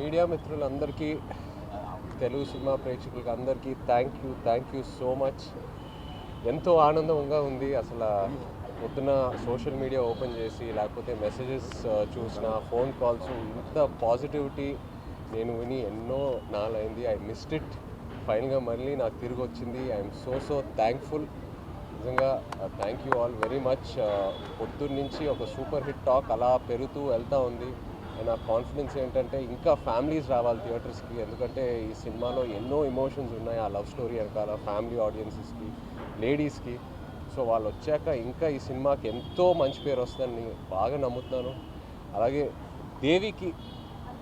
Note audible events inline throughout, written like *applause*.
Media మిత్రులందరికీ Telugu cinema ప్రేక్షకులకి అందరికీ thank you thank you so much ఎంతో ఆనందంగా ఉంది. అసలు పొద్దున సోషల్ మీడియా ఓపెన్ చేసి లేకపోతే మెసేజెస్ uh, చూసిన ఫోన్ కాల్స్ ఇంత పాజిటివిటీ నేను విని ఎన్నో నాలైంది. ఐ మిస్డ్ ఇట్ ఫైనల్గా మళ్ళీ నాకు తిరిగి వచ్చింది. ఐఎమ్ సో సో థ్యాంక్ఫుల్ నిజంగా thank you all very much పొద్దున్న నుంచి ఒక సూపర్ హిట్ టాక్ అలా పెరుగుతూ వెళ్తూ ఉంది. నా కాన్ఫిడెన్స్ ఏంటంటే ఇంకా ఫ్యామిలీస్ రావాలి థియేటర్స్కి ఎందుకంటే ఈ సినిమాలో ఎన్నో ఎమోషన్స్ ఉన్నాయి ఆ లవ్ స్టోరీ వెనకాల ఫ్యామిలీ ఆడియన్సెస్కి లేడీస్కి సో వాళ్ళు వచ్చాక ఇంకా ఈ సినిమాకి ఎంతో మంచి పేరు వస్తుందని బాగా నమ్ముతున్నాను. అలాగే దేవికి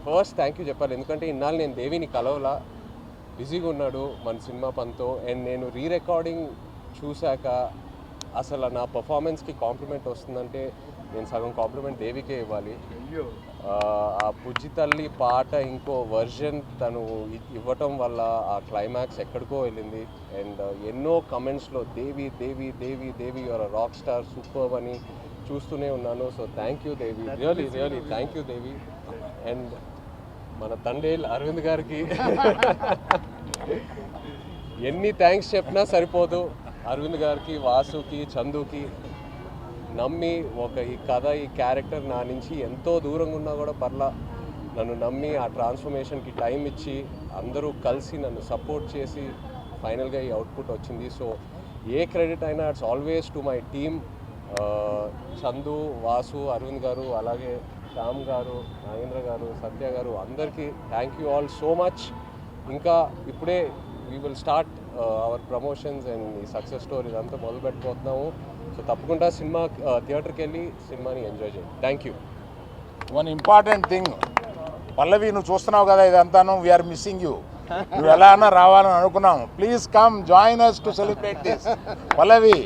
ఫస్ట్ థ్యాంక్ యూ చెప్పాలి. ఎందుకంటే ఇన్నాళ్ళు నేను దేవిని కలవలా. బిజీగా ఉన్నాడు మన సినిమా పనితో అండ్ నేను రీ రికార్డింగ్ చూశాక అసలు నా పర్ఫార్మెన్స్కి కాంప్లిమెంట్ వస్తుందంటే నేను సగం కాంప్లిమెంట్ దేవికే ఇవ్వాలి. ఆ, బుజ్జి తల్లి పాట ఇంకో వర్జన్ తను ఇవ్వటం వల్ల ఆ క్లైమాక్స్ ఎక్కడికో వెళ్ళింది. అండ్ ఎన్నో కమెంట్స్లో Devi Devi Devi Devi your rock star super అని చూస్తూనే ఉన్నాను. So thank you Devi. Really really thank you Devi. And మన తండేల్ అరవింద్ గారికి *laughs* ఎన్ని థ్యాంక్స్ చెప్పినా సరిపోదు. అరవింద్ గారికి వాసుకి చందుకి నమ్మి ఒక ఈ కథ ఈ క్యారెక్టర్ నా నుంచి ఎంతో దూరంగా ఉన్నా కూడా పర్లా. నన్ను నమ్మి ఆ ట్రాన్స్ఫర్మేషన్కి టైం ఇచ్చి అందరూ కలిసి నన్ను సపోర్ట్ చేసి ఫైనల్గా ఈ అవుట్పుట్ వచ్చింది. సో ఏ క్రెడిట్ అయినా it's always to my team. Chandu Vasu Aravind garu అలాగే శ్యామ్ గారు నాగేంద్ర గారు సత్య గారు అందరికీ thank you all so much. ఇంకా ఇప్పుడే we will start our promotions and ఈ సక్సెస్ స్టోరీ ఇదంతా మొదలు పెట్టబోతున్నాము. సో తప్పకుండా సినిమా uh, థియేటర్కి వెళ్ళి సినిమాని ఎంజాయ్ చేయండి. Thank you one important thing Pallavi నువ్వు చూస్తున్నావు కదా ఇదంతాను వీఆర్ మిస్సింగ్ యూ నువ్వు ఎలా అన్నా రావాలని అనుకున్నాం please come join us to celebrate this Pallavi.